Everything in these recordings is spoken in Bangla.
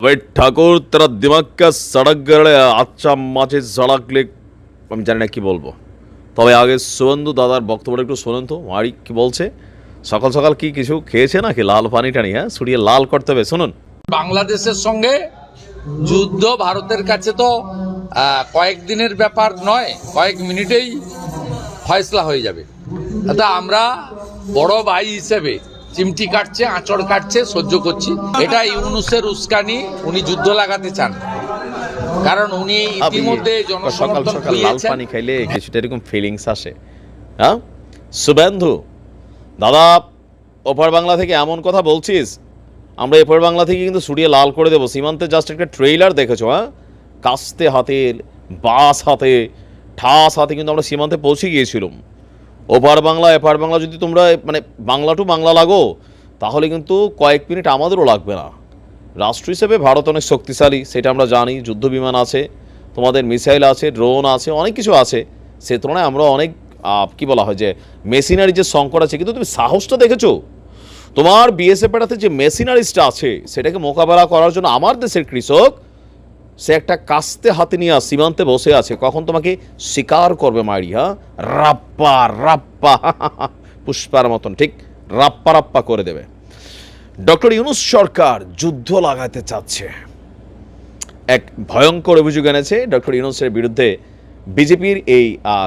অভয় ঠাকুর তারা দিমাক্কা সড়ক গড়ে আচ্ছা মাঝে সড়কলে আমি জানি না কি বলব তবে আগে সুবন্ধু দাদার বক্তব্যটা একটু শোনেন তো মারি কি বলছে সকাল সকাল কি কিছু খেয়েছে নাকি লাল পানি টানি হ্যাঁ সুড়িয়ে লাল করতে হবে শুনুন বাংলাদেশের সঙ্গে যুদ্ধ ভারতের কাছে তো কয়েকদিনের ব্যাপার নয় কয়েক মিনিটেই ফয়সলা হয়ে যাবে তা আমরা বড় ভাই হিসেবে চিমটি কাটছে আঁচড় কাটছে সহ্য করছি। এটা ইউনুসের উস্কানি উনি যুদ্ধ লাগাতে চান। কারণ উনি ইতিমধ্যে সকাল জনসমর্থন সকাল লাল পানি খাইলে কিছুটা এরকম ফিলিংস আসে। হ্যাঁ? সুবেন্ধু দাদা ওপার বাংলা থেকে এমন কথা বলছিস? আমরা এপার বাংলা থেকে কিন্তু ছুড়িয়ে লাল করে দেবো। সীমান্তে জাস্ট একটা ট্রেইলার দেখেছ হ্যাঁ? কাস্তে হাতে বাস হাতে ঠাস হাতে কিন্তু আমরা সীমান্তে পৌঁছে গিয়েছিলাম। ওপার বাংলা এপার বাংলা যদি তোমরা মানে বাংলা টু বাংলা লাগো, তাহলে কিন্তু কয়েক মিনিট আমাদেরও লাগবে না। রাষ্ট্র হিসেবে ভারত অনেক শক্তিশালী, সেটা আমরা জানি যুদ্ধ বিমান আছে, তোমাদের মিসাইল আছে, ড্রোন আছে, অনেক কিছু আছে। সে তুলনায় আমরা অনেক কি বলা হয় যে, মেশিনারি যে সংকট আছে, কিন্তু তুমি সাহসটা দেখেছ? তোমার বিএসএফ এটাতে যে মেশিনারিজটা আছে, সেটাকে মোকাবেলা করার জন্য আমার দেশের কৃষক সে একটা কাস্তে হাতে নিয়ে সীমান্তে বসে আছে। কখন তোমাকে শিকার করবে মারি হ্যাঁ? রাপ্পা রাপ্পা পুষ্পার মতন, ঠিক? রাপ্পা রাপ্পা করে দেবে। ডক্টর ইউনুস সরকার যুদ্ধ লাগাতে চাচ্ছে। এক ভয়ঙ্কর অভিযোগ এনেছে ডক্টর ইউনুসের বিরুদ্ধে বিজেপির এই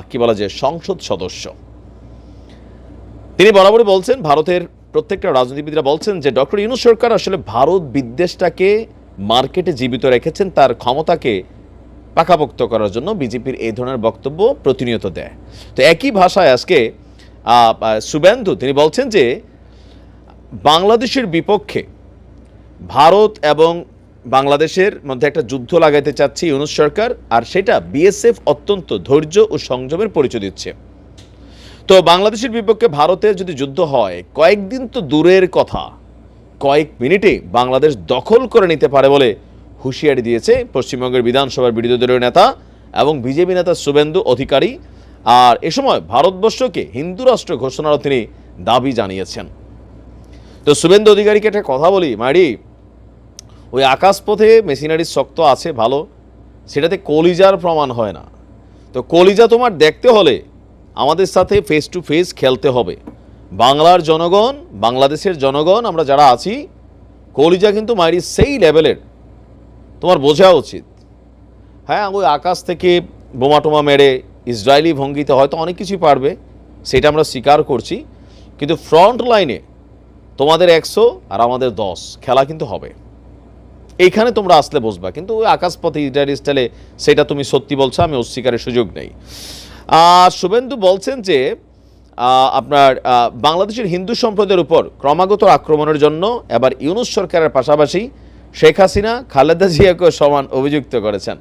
কি বলা যায়, সংসদ সদস্য। তিনি বরাবরই বলছেন, ভারতের প্রত্যেকটা রাজনীতিবিদরা বলছেন যে, ডক্টর ইউনুস সরকার আসলে ভারত বিদ্বেষটাকে মার্কেটে জীবিত রেখেছেন, তার ক্ষমতাকে পাকাপোক্ত করার জন্য বিজেপির এই ধরনের বক্তব্য প্রতিনিয়ত দেয়। তো একই ভাষায় আজকে শুভেন্দু, তিনি বলছেন যে, বাংলাদেশের বিপক্ষে ভারত এবং বাংলাদেশের মধ্যে একটা যুদ্ধ লাগাইতে চাচ্ছে ইউনুস সরকার, আর সেটা বিএসএফ অত্যন্ত ধৈর্য ও সংযমের পরিচয় দিচ্ছে। তো বাংলাদেশের বিপক্ষে ভারতের যদি যুদ্ধ হয়, কয়েকদিন তো দূরের কথা। কয়েক মিনিটে বাংলাদেশ দখল করে নিতে পারে বলে হুঁশিয়ারি দিয়েছে পশ্চিমবঙ্গের বিধানসভার বিরোধী দলীয় নেতা এবং বিজেপি নেতা শুভেন্দু অধিকারী। আর এ সময় ভারতবর্ষকে হিন্দু রাষ্ট্র ঘোষণারও তিনি দাবি জানিয়েছেন। তো শুভেন্দু অধিকারীকে একটা কথা বলি মারি ওই আকাশপথে মেশিনারির শক্ত আছে, ভালো। সেটাতে কলিজার প্রমাণ হয় না। তো কলিজা তোমার দেখতে হলে আমাদের সাথে ফেস টু ফেস খেলতে হবে। বাংলার জনগণ, বাংলাদেশের জনগণ, আমরা যারা আছি, কলিজা কিন্তু মারি সেই লেভেলের। তোমার বোঝা উচিত। হ্যাঁ ওই আকাশ থেকে বোমা টোমা মেরে ইসরায়েলি ভঙ্গিতে হয়তো অনেক কিছুই পারবে, সেটা আমরা স্বীকার করছি, কিন্তু ফ্রন্ট লাইনে তোমাদের একশো আর আমাদের দশ, খেলা কিন্তু হবে। এইখানে তোমরা আসলে বসবা, কিন্তু ওই আকাশপথে ইটার স্টাইলে সেটা তুমি সত্যি বলছো, আমি অস্বীকারের সুযোগ নেই। আর শুভেন্দু বলছেন যে আপনার বাংলাদেশের হিন্দু সম্প্রদায়ের উপর ক্রমাগত আক্রমণের জন্য এবার ইউনুস সরকারের পাশাপাশি শেখ হাসিনা, খালেদা জিয়াকেও সমান অভিযুক্ত করেছেন।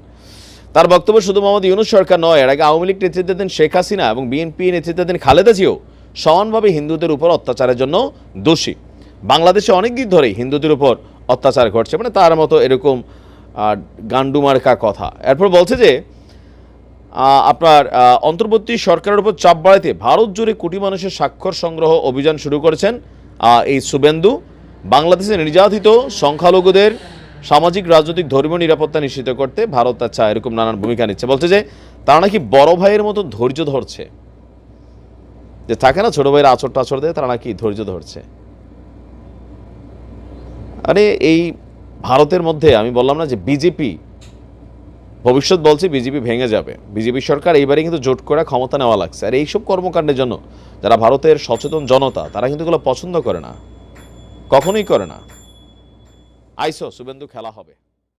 তার বক্তব্য শুধু মোহাম্মদ ইউনুস সরকার নয়, এর আগে আওয়ামী লীগ নেতৃত্বাধীন শেখ হাসিনা এবং বিএনপি নেতৃত্বাধীন খালেদা জিয়াও সমানভাবে হিন্দুদের উপর অত্যাচারের জন্য দোষী। বাংলাদেশে অনেক দিন ধরেই হিন্দুদের উপর অত্যাচার ঘটছে মানে তার মতো এরকম গান্ডুমার্কা কথা। এরপর বলছে যে আপনার অন্তর্বর্তী সরকারের উপর চাপ বাড়াতে ভারত জুড়ে কোটি মানুষের স্বাক্ষর সংগ্রহ অভিযান শুরু করেছেন এই শুভেন্দু। বাংলাদেশে নির্যাতিত সংখ্যালঘুদের সামাজিক, রাজনৈতিক, ধর্মীয় নিরাপত্তা নিশ্চিত করতে ভারত আচ্ছা এরকম নানান ভূমিকা নিচ্ছে। বলছে যে, তারা নাকি বড় ভাইয়ের মতো ধৈর্য ধরছে। যে থাকে না, ছোট ভাইয়ের আচর টাচর দেয়, তারা নাকি ধৈর্য ধরছে। আরে, এই ভারতের মধ্যে আমি বললাম না যে, বিজেপি ভবিষ্যৎ বলছে বিজেপি ভেঙে যাবে। বিজেপি সরকার এইবারে কিন্তু জোট করে ক্ষমতা নেওয়া লাগছে। আর এইসব কর্মকাণ্ডের জন্য যারা ভারতের সচেতন জনতা, তারা কিন্তু এগুলো পছন্দ করে না। কখনোই করে না। আইসো, শুভেন্দু খেলা হবে।